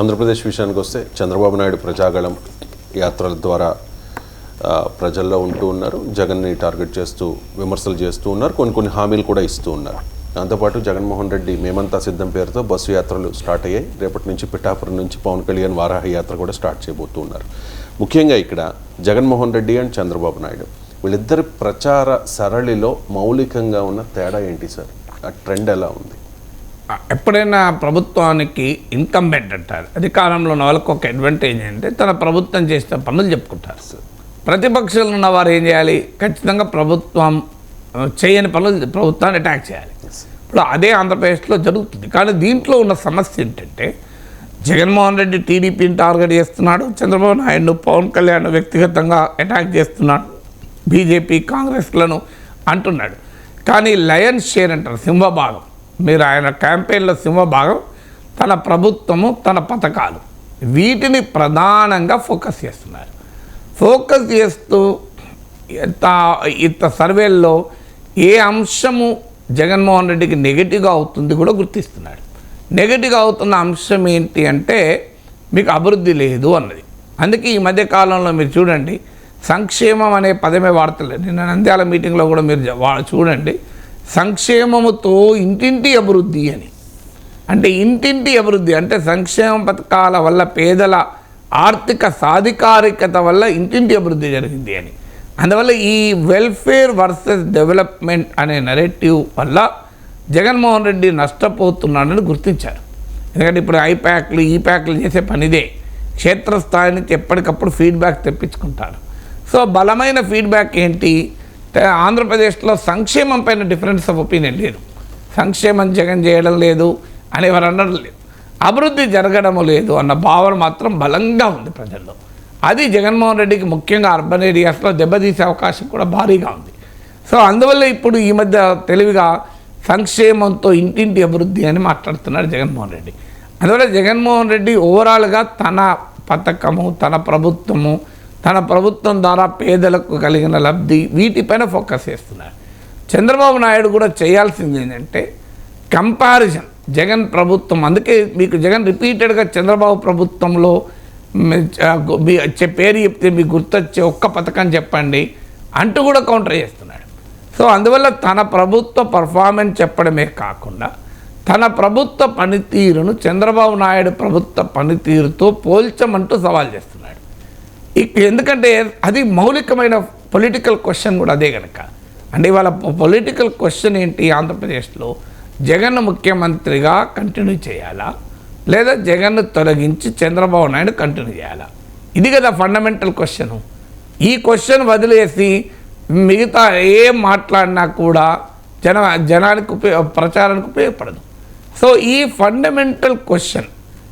ఆంధ్రప్రదేశ్ విషయానికి వస్తే చంద్రబాబు నాయుడు ప్రజాగళం యాత్రల ద్వారా ప్రజల్లో ఉంటూ ఉన్నారు. జగన్ని టార్గెట్ చేస్తూ విమర్శలు చేస్తూ ఉన్నారు. కొన్ని కొన్ని హామీలు కూడా ఇస్తూ ఉన్నారు. దాంతోపాటు జగన్మోహన్ రెడ్డి మేమంతా సిద్ధం పేరుతో బస్సు యాత్రలు స్టార్ట్ అయ్యాయి. రేపటి నుంచి పిఠాపురం నుంచి పవన్ కళ్యాణ్ వారాహ యాత్ర కూడా స్టార్ట్ చేయబోతూ ఉన్నారు. ముఖ్యంగా ఇక్కడ జగన్మోహన్ రెడ్డి అండ్ చంద్రబాబు నాయుడు. వీళ్ళిద్దరి ప్రచార సరళిలో మౌలికంగా ఉన్న తేడా ఏంటి సార్? ఆ ట్రెండ్ ఎలా ఉంది? ఎప్పుడైనా ప్రభుత్వానికి ఇన్కంబెంట్ అంటారు. అధికారంలో ఉన్న వాళ్ళకి ఒక అడ్వాంటేజ్ ఏంటంటే తన ప్రభుత్వం చేసిన పనులు చెప్పుకుంటారు. ప్రతిపక్షంలో ఉన్న వారు ఏం చేయాలి? ఖచ్చితంగా ప్రభుత్వం చేయని పనులు ప్రభుత్వాన్ని అటాక్ చేయాలి. ఇప్పుడు అదే ఆంధ్రప్రదేశ్లో జరుగుతుంది. కానీ దీంట్లో ఉన్న సమస్య ఏంటంటే జగన్మోహన్ రెడ్డి టీడీపీని టార్గెట్ చేస్తున్నాడు చంద్రబాబు నాయుడు పవన్ కళ్యాణ్ వ్యక్తిగతంగా అటాక్ చేస్తున్నాడు బీజేపీ కాంగ్రెస్లను అంటున్నాడు. కానీ లయన్ షేర్ అంటారు సింహభాగం. మీరు ఆయన క్యాంపెయిన్లో సింహభాగం తన ప్రభుత్వము తన పథకాలు. వీటిని ప్రధానంగా ఫోకస్ చేస్తున్నారు. ఫోకస్ చేస్తూ ఇంత ఇంత సర్వేల్లో ఏ అంశము జగన్మోహన్ రెడ్డికి నెగిటివ్గా అవుతుంది కూడా గుర్తిస్తున్నాడు. నెగిటివ్గా అవుతున్న అంశం ఏంటి అంటే మీకు అభివృద్ధి లేదు అన్నది. అందుకే ఈ మధ్యకాలంలో మీరు చూడండి సంక్షేమం అనే పదమే వాడతలేదు నిన్న నంద్యాల మీటింగ్లో కూడా మీరు చూడండి సంక్షేమముతో ఇంటింటి అభివృద్ధి అని. అంటే ఇంటింటి అభివృద్ధి అంటే సంక్షేమ పథకాల వల్ల పేదల ఆర్థిక సాధికారికత వల్ల ఇంటింటి అభివృద్ధి జరిగింది అని. అందువల్ల ఈ వెల్ఫేర్ వర్సెస్ డెవలప్మెంట్ అనే నెరేటివ్ వల్ల జగన్మోహన్ రెడ్డి నష్టపోతున్నాడని గుర్తించారు. ఎందుకంటే ఇప్పుడు ఐ ప్యాక్లు ఈ ప్యాక్లు చేసే పనిదే. క్షేత్రస్థాయి నుంచి ఎప్పటికప్పుడు ఫీడ్బ్యాక్ తెప్పించుకుంటారు. సో బలమైన ఫీడ్బ్యాక్ ఏంటి? ఆంధ్రప్రదేశ్లో సంక్షేమం పైన డిఫరెన్స్ ఆఫ్ ఒపీనియన్ లేదు. సంక్షేమం జగన్ చేయడం లేదు అని ఎవరు అనడం లేదు. అభివృద్ధి జరగడం లేదు అన్న భావన మాత్రం బలంగా ఉంది ప్రజల్లో. అది జగన్మోహన్ రెడ్డికి ముఖ్యంగా అర్బన్ ఏరియాస్లో దెబ్బతీసే అవకాశం కూడా భారీగా ఉంది. సో అందువల్ల ఇప్పుడు ఈ మధ్య తెలివిగా సంక్షేమంతో ఇంటింటి అభివృద్ధి అని మాట్లాడుతున్నాడు జగన్మోహన్ రెడ్డి. అందువల్ల జగన్మోహన్ రెడ్డి ఓవరాల్గా తన పథకము తన ప్రభుత్వము తన ప్రభుత్వం ద్వారా పేదలకు కలిగిన లబ్ధి వీటిపైన ఫోకస్ చేస్తున్నాడు చంద్రబాబు నాయుడు కూడా చేయాల్సింది ఏంటంటే కంపారిజన్. జగన్ ప్రభుత్వం అందుకే మీకు జగన్ రిపీటెడ్గా చంద్రబాబు ప్రభుత్వంలో మీ- ఆ, మీ పేరు చెప్తే మీకు గుర్తొచ్చే ఒక్క పథకం చెప్పండి అంటూ కూడా కౌంటర్ చేస్తున్నాడు. సో అందువల్ల తన ప్రభుత్వ పర్ఫార్మెన్స్ చెప్పడమే కాకుండా తన ప్రభుత్వ పనితీరును చంద్రబాబు నాయుడు ప్రభుత్వ పనితీరుతో పోల్చమంటూ సవాల్ చేస్తున్నాడు. ఎందుకంటే అది మౌలికమైన పొలిటికల్ క్వశ్చన్ కూడా అదే కనుక అంటే ఇవాళ పొలిటికల్ క్వశ్చన్ ఏంటి ఆంధ్రప్రదేశ్లో? జగన్ ముఖ్యమంత్రిగా కంటిన్యూ చేయాలా? లేదా జగన్ను తొలగించి చంద్రబాబు నాయుడు కంటిన్యూ చేయాలా? ఇది కదా ఫండమెంటల్ క్వశ్చన్ ఈ క్వశ్చన్ వదిలేసి మిగతా ఏం మాట్లాడినా కూడా జన జనానికి ఉపయోగ ప్రచారానికి ఉపయోగపడదు. సో ఈ ఫండమెంటల్ క్వశ్చన్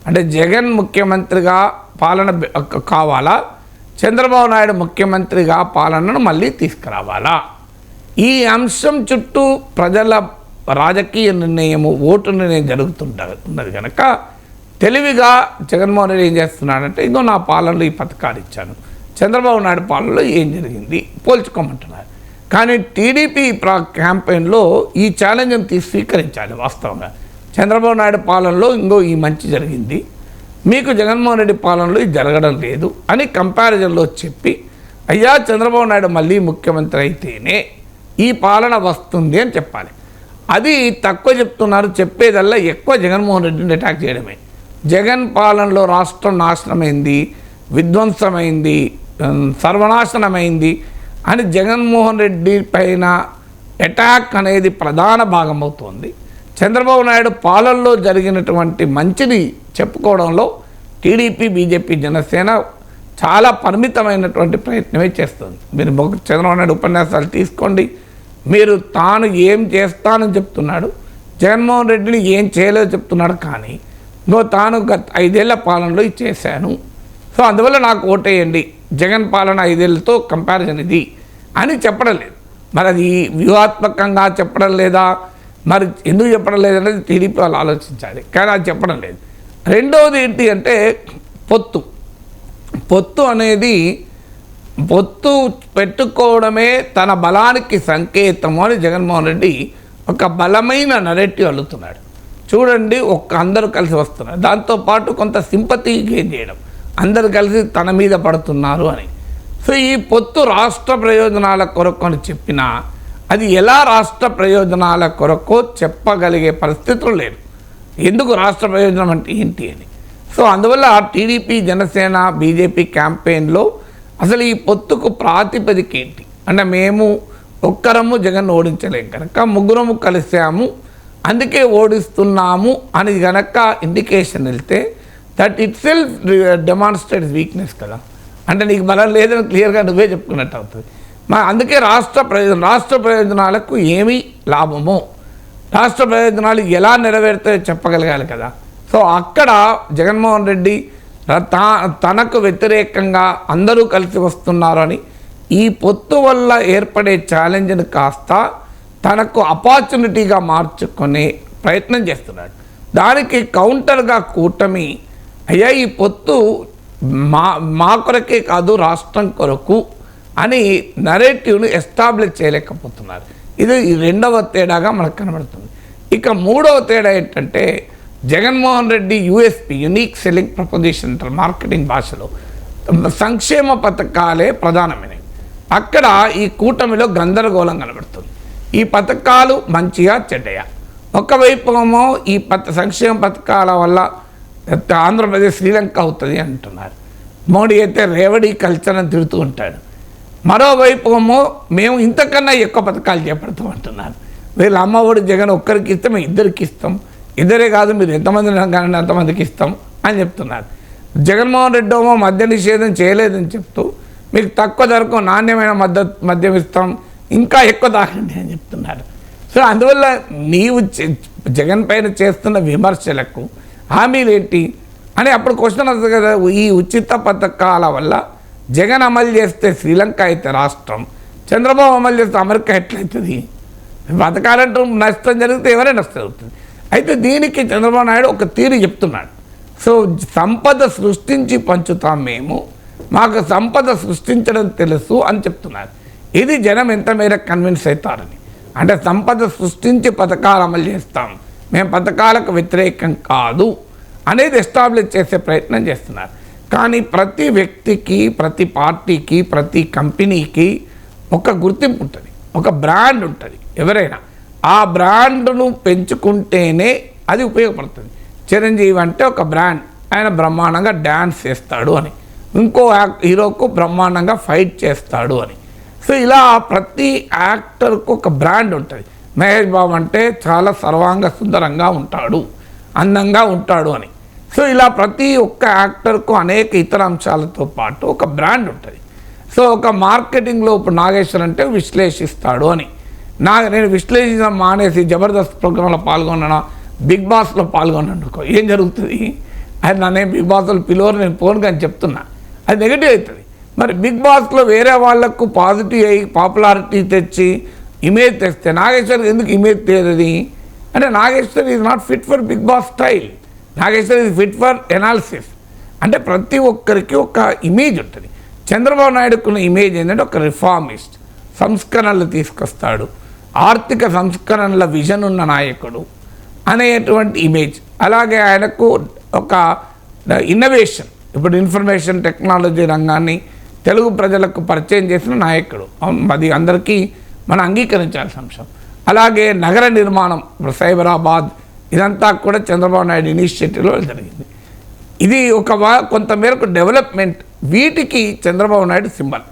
అంటే జగన్ ముఖ్యమంత్రిగా పాలన కావాలా? చంద్రబాబు నాయుడు ముఖ్యమంత్రిగా పాలనను మళ్ళీ తీసుకురావాలా? ఈ అంశం చుట్టూ ప్రజల రాజకీయ నిర్ణయము ఓటు నిర్ణయం జరుగుతుంట ఉన్నది కనుక తెలివిగా జగన్మోహన్ రెడ్డి ఏం చేస్తున్నాడంటే ఇదో నా పాలనలో ఈ పథకాలు ఇచ్చాను. చంద్రబాబు నాయుడు పాలనలో ఏం జరిగింది? పోల్చుకోమంటున్నారు. కానీ టీడీపీ ప్రా క్యాంపెయిన్లో ఈ ఛాలెంజ్ని తీసి స్వీకరించాలి వాస్తవంగా. చంద్రబాబు నాయుడు పాలనలో ఇంకో ఈ మంచి జరిగింది. మీకు జగన్మోహన్ రెడ్డి పాలనలో ఇది జరగడం లేదు అని కంపారిజన్లో చెప్పి అయ్యా చంద్రబాబు నాయుడు మళ్ళీ ముఖ్యమంత్రి అయితేనే ఈ పాలన వస్తుంది అని చెప్పాలి. అది తక్కువ చెప్తున్నారు చెప్పేదల్లా ఎక్కువ జగన్మోహన్ రెడ్డిని అటాక్ చేయడమే. జగన్ పాలనలో రాష్ట్రం నాశనమైంది విధ్వంసమైంది సర్వనాశనమైంది అని జగన్మోహన్ రెడ్డి పైన అటాక్ అనేది ప్రధాన భాగం అవుతుంది. చంద్రబాబు నాయుడు పాలనలో జరిగినటువంటి మంచిని చెప్పుకోవడంలో టీడీపీ బీజేపీ జనసేన చాలా పరిమితమైనటువంటి ప్రయత్నమే చేస్తుంది. మీరు చంద్రబాబు నాయుడు ఉపన్యాసాలు తీసుకోండి. మీరు తాను ఏం చేస్తానని చెప్తున్నాడు. జగన్మోహన్ రెడ్డిని ఏం చేయలేదో చెప్తున్నాడు కానీ నువ్వు తాను గత ఐదేళ్ళ పాలనలో చేశాను సో అందువల్ల నాకు ఓటేయండి. జగన్ పాలన ఐదేళ్ళతో కంపారిజన్ ఇది అని చెప్పడం లేదు. మరి అది వ్యూహాత్మకంగా చెప్పడం లేదా మరి ఎందుకు చెప్పడం లేదనేది టీడీపీ వాళ్ళు ఆలోచించాలి. కానీ అది చెప్పడం లేదు. రెండవది ఏంటి అంటే పొత్తు. పొత్తు అనేది పొత్తు పెట్టుకోవడమే తన బలానికి సంకేతము అని జగన్మోహన్ రెడ్డి ఒక బలమైన నరెట్టి అల్లుతున్నాడు. చూడండి ఒక్క అందరూ కలిసి వస్తున్నారు. దాంతోపాటు కొంత సింపతి గెయిన్ చేయడం. అందరు కలిసి తన మీద పడుతున్నారు అని. సో ఈ పొత్తు రాష్ట్ర ప్రయోజనాల కొరకు అని చెప్పినా అది ఎలా రాష్ట్ర ప్రయోజనాల కొరకో చెప్పగలిగే పరిస్థితులు లేదు ఎందుకు రాష్ట్ర ప్రయోజనం అంటే ఏంటి అని. సో అందువల్ల టీడీపీ జనసేన బీజేపీ క్యాంపెయిన్లో అసలు ఈ పొత్తుకు ప్రాతిపదిక ఏంటి? అంటే మేము ఒక్కరము జగన్ ఓడించలేం కనుక ముగ్గురము కలిసాము అందుకే ఓడిస్తున్నాము అని గనక ఇండికేషన్ వెళ్తే that itself demonstrates weakness కదా. అంటే నీకు బలం లేదని క్లియర్గా నువ్వే చెప్పుకున్నట్టు అవుతుంది. అందుకే రాష్ట్ర ప్రయోజనం రాష్ట్ర ప్రయోజనాలకు ఏమి లాభమో. రాష్ట్ర ప్రయోజనాలు ఎలా నెరవేరుతాయో చెప్పగలగాలి కదా. సో అక్కడ జగన్మోహన్ రెడ్డి తా- తనకు వ్యతిరేకంగా అందరూ కలిసి వస్తున్నారు అని ఈ పొత్తు వల్ల ఏర్పడే ఛాలెంజ్ని కాస్త తనకు అపార్చునిటీగా మార్చుకునే ప్రయత్నం చేస్తున్నాడు దానికి కౌంటర్గా కూటమి అయ్యా ఈ పొత్తు మా మా కొరకే కాదు రాష్ట్రం కొరకు అని నరేటివ్ను ఎస్టాబ్లిష్ చేయలేకపోతున్నారు. ఇది ఈ రెండవ తేడాగా మనకు కనబడుతుంది. ఇక మూడవ తేడా ఏంటంటే Jaganmohan Reddy USP unique selling proposition అంటారు మార్కెటింగ్ భాషలో సంక్షేమ పథకాలే ప్రధానమైనవి. అక్కడ ఈ కూటమిలో గందరగోళం కనబడుతుంది. ఈ పథకాలు మంచిగా చెడ్డయా? ఒకవైపు ఏమో ఈ పథ సంక్షేమ పథకాల వల్ల ఆంధ్రప్రదేశ్ శ్రీలంక అవుతుంది అంటున్నారు. మోడీ అయితే రేవడి కల్చర్ అని తిడుతూ ఉంటాడు. మరోవైపు మేము ఇంతకన్నా ఎక్కువ పథకాలు చేపడతాం అంటున్నారు. వీళ్ళ అమ్మఒడి జగన్ ఒక్కరికి ఇస్తాం మేము ఇద్దరికి ఇస్తాం. ఇద్దరే కాదు మీరు ఎంతమంది కానీ అంతమందికి ఇస్తాం అని చెప్తున్నారు. జగన్మోహన్ రెడ్డి ఏమో మద్య నిషేధం చేయలేదని చెప్తూ మీకు తక్కువ ధరకు నాణ్యమైన మద్దతు మద్యం ఇస్తాం ఇంకా ఎక్కువ తాగండి అని చెప్తున్నారు. సో అందువల్ల నీవు జగన్ పైన చేస్తున్న విమర్శలకు హామీలు ఏంటి అని అప్పుడు క్వశ్చన్ వస్తుంది కదా ఈ ఉచిత పథకాల వల్ల జగన్ అమలు చేస్తే శ్రీలంక అయితే రాష్ట్రం. చంద్రబాబు అమలు చేస్తే అమెరికా ఎట్లయితుంది? పథకాలంటూ నష్టం జరిగితే ఎవరైనా నష్టం అవుతుంది అయితే దీనికి చంద్రబాబు నాయుడు ఒక తీరు చెప్తున్నాడు. సో సంపద సృష్టించి పంచుతాం మేము. మాకు సంపద సృష్టించడం తెలుసు అని చెప్తున్నారు ఇది జనం ఎంత మేర కన్విన్స్ అవుతారని. అంటే సంపద సృష్టించి పథకాలు అమలు చేస్తాం. మేము పథకాలకు వ్యతిరేకం కాదు. అనేది ఎస్టాబ్లిష్ చేసే ప్రయత్నం చేస్తున్నారు. కానీ ప్రతి వ్యక్తికి ప్రతి పార్టీకి ప్రతి కంపెనీకి ఒక గుర్తింపు ఉంటుంది ఒక బ్రాండ్ ఉంటుంది ఎవరైనా. ఆ బ్రాండ్ను పెంచుకుంటేనే అది ఉపయోగపడుతుంది. చిరంజీవి అంటే ఒక బ్రాండ్ ఆయన బ్రహ్మాండంగా డ్యాన్స్ చేస్తాడు అని. ఇంకో హీరోకు బ్రహ్మాండంగా ఫైట్ చేస్తాడు అని. సో ఇలా ప్రతి యాక్టర్కు ఒక బ్రాండ్ ఉంటుంది. మహేష్ బాబు అంటే చాలా సర్వాంగ సుందరంగా ఉంటాడు అందంగా ఉంటాడు అని. సో ఇలా ప్రతి ఒక్క యాక్టర్కు అనేక ఇతర అంశాలతో పాటు ఒక బ్రాండ్ ఉంటుంది. సో ఒక మార్కెటింగ్లో ఇప్పుడు నాగేశ్వర్ అంటే విశ్లేషిస్తాడు అని. నా నేను విశ్లేషించడం మానేసి జబర్దస్త్ ప్రోగ్రాంలో పాల్గొన్నాను బిగ్ బాస్లో పాల్గొన్నాను ఏం జరుగుతుంది? అది నన్ను బిగ్ బాస్లో పిలువరు నేను పోను కానీ చెప్తున్నా. అది నెగిటివ్ అవుతుంది మరి బిగ్ బాస్లో వేరే వాళ్ళకు పాజిటివ్ అయ్యి పాపులారిటీ తెచ్చి ఇమేజ్ తెస్తే నాగేశ్వర్ ఎందుకు ఇమేజ్ తేదది అంటే Nageshwar is not fit for big boss style. Nageshwar fit for analysis అంటే ప్రతి ఒక్కరికి ఒక ఇమేజ్ ఉంటుంది. చంద్రబాబు నాయుడుకున్న ఇమేజ్ ఏంటంటే ఒక రిఫార్మిస్ట్ సంస్కరణలు తీసుకొస్తాడు. ఆర్థిక సంస్కరణల విజన్ ఉన్న నాయకుడు అనేటువంటి ఇమేజ్ అలాగే ఆయనకు ఒక ఇన్నోవేషన్ ఇప్పుడు ఇన్ఫర్మేషన్ టెక్నాలజీ రంగాన్ని తెలుగు ప్రజలకు పరిచయం చేసిన నాయకుడు. అది అందరికీ మనం అంగీకరించాల్సిన అంశం. అలాగే నగర నిర్మాణం సైబరాబాద్ ఇదంతా కూడా చంద్రబాబు నాయుడు ఇనిషియేటివ్లో జరిగింది. ఇది ఒక వా- డెవలప్మెంట్ వీటికి చంద్రబాబు నాయుడు సింబల్.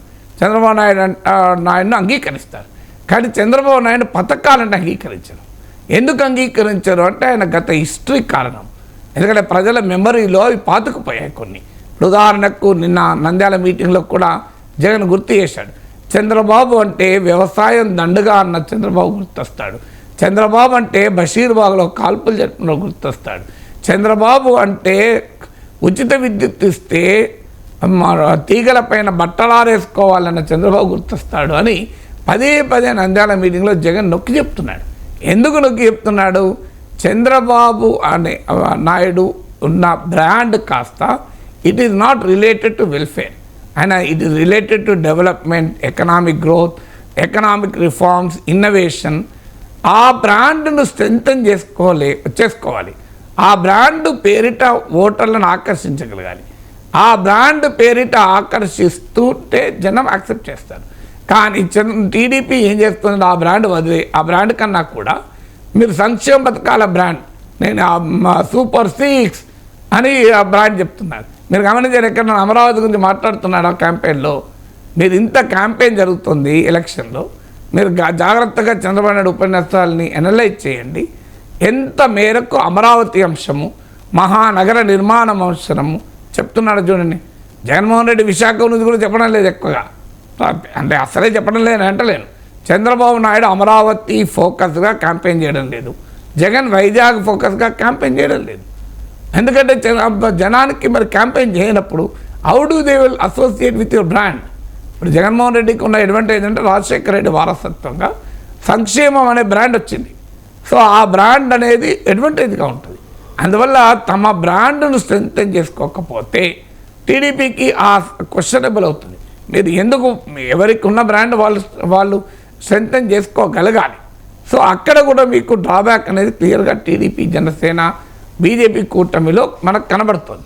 చంద్రబాబు నాయుడు నాయుడును అంగీకరిస్తారు. కానీ చంద్రబాబు నాయుడు పథకాలను అంగీకరించరు. ఎందుకు అంగీకరించరు అంటే ఆయన గత హిస్టరీ కారణం. ఎందుకంటే ప్రజల మెమరీలో అవి పాతుకుపోయాయి కొన్ని. ఉదాహరణకు నిన్న నంద్యాల మీటింగ్లో కూడా జగన్ గుర్తు చేశాడు. చంద్రబాబు అంటే వ్యవసాయం దండుగా అన్న చంద్రబాబు గుర్తొస్తాడు. చంద్రబాబు అంటే బషీర్బాగ్లో కాల్పులు జరిపిన గుర్తొస్తాడు. చంద్రబాబు అంటే ఉచిత విద్యుత్ ఇస్తే తీగల పైన బట్టలారేసుకోవాలన్న చంద్రబాబు గుర్తొస్తాడు అని పదే పదే నంద్యాల మీటింగ్లో జగన్ నొక్కి చెప్తున్నాడు. ఎందుకు నొక్కి చెప్తున్నాడు? చంద్రబాబు అనే నాయుడు ఉన్న బ్రాండ్ కాస్త it is not related to welfare ఆయన it is related to development economic growth economic reforms innovation ఆ బ్రాండ్ను స్ట్రెంగ్తన్ చేసుకోలే చేసుకోవాలి. ఆ బ్రాండ్ పేరిట ఓటర్లను ఆకర్షించగలగాలి. ఆ బ్రాండ్ పేరిట ఆకర్షిస్తుంటే జనం యాక్సెప్ట్ చేస్తారు. కానీ టీడీపీ ఏం చేస్తుంది? ఆ బ్రాండ్ వదిలే ఆ బ్రాండ్ కన్నా కూడా మీరు సంక్షేమ పథకాల బ్రాండ్ నేను సూపర్ సిక్స్ అని ఆ బ్రాండ్ చెప్తున్నారు. మీరు గమనించారు? ఎక్కడ అమరావతి గురించి మాట్లాడుతున్నాడు ఆ క్యాంపెయిన్లో? మీరు ఇంత క్యాంపెయిన్ జరుగుతుంది ఎలక్షన్లో. మీరు జాగ్రత్తగా చంద్రబాబు నాయుడు ఉపన్యాసాలని అనలైజ్ చేయండి. ఎంత మేరకు అమరావతి అంశము మహానగర నిర్మాణం అవసరము చెప్తున్నాడు చూడండి. జగన్మోహన్ రెడ్డి విశాఖ గురించి కూడా చెప్పడం లేదు ఎక్కువగా. అంటే అసలే చెప్పడం లేదు అంటలేను. చంద్రబాబు నాయుడు అమరావతి ఫోకస్గా క్యాంపెయిన్ చేయడం లేదు. జగన్ వైజాగ్ ఫోకస్గా క్యాంపెయిన్ చేయడం లేదు. ఎందుకంటే జనానికి మరి క్యాంపెయిన్ చేయనప్పుడు how do they will associate with your brand ఇప్పుడు జగన్మోహన్ రెడ్డికి ఉన్న అడ్వాంటేజ్ అంటే రాజశేఖర రెడ్డి వారసత్వంగా సంక్షేమం అనే బ్రాండ్ వచ్చింది. సో ఆ బ్రాండ్ అనేది అడ్వాంటేజ్గా ఉంటుంది. అందువల్ల తమ బ్రాండ్ను స్ట్రెంగ్తన్ చేసుకోకపోతే టీడీపీకి ఆ క్వశ్చనబుల్ అవుతుంది. మీరు ఎందుకు ఎవరికి ఉన్న బ్రాండ్ వాళ్ళు వాళ్ళు స్ట్రెంగ్తన్ చేసుకోగలగాలి? సో అక్కడ కూడా మీకు డ్రాబ్యాక్ అనేది క్లియర్గా టీడీపీ జనసేన బీజేపీ కూటమిలో మనకు కనబడుతుంది.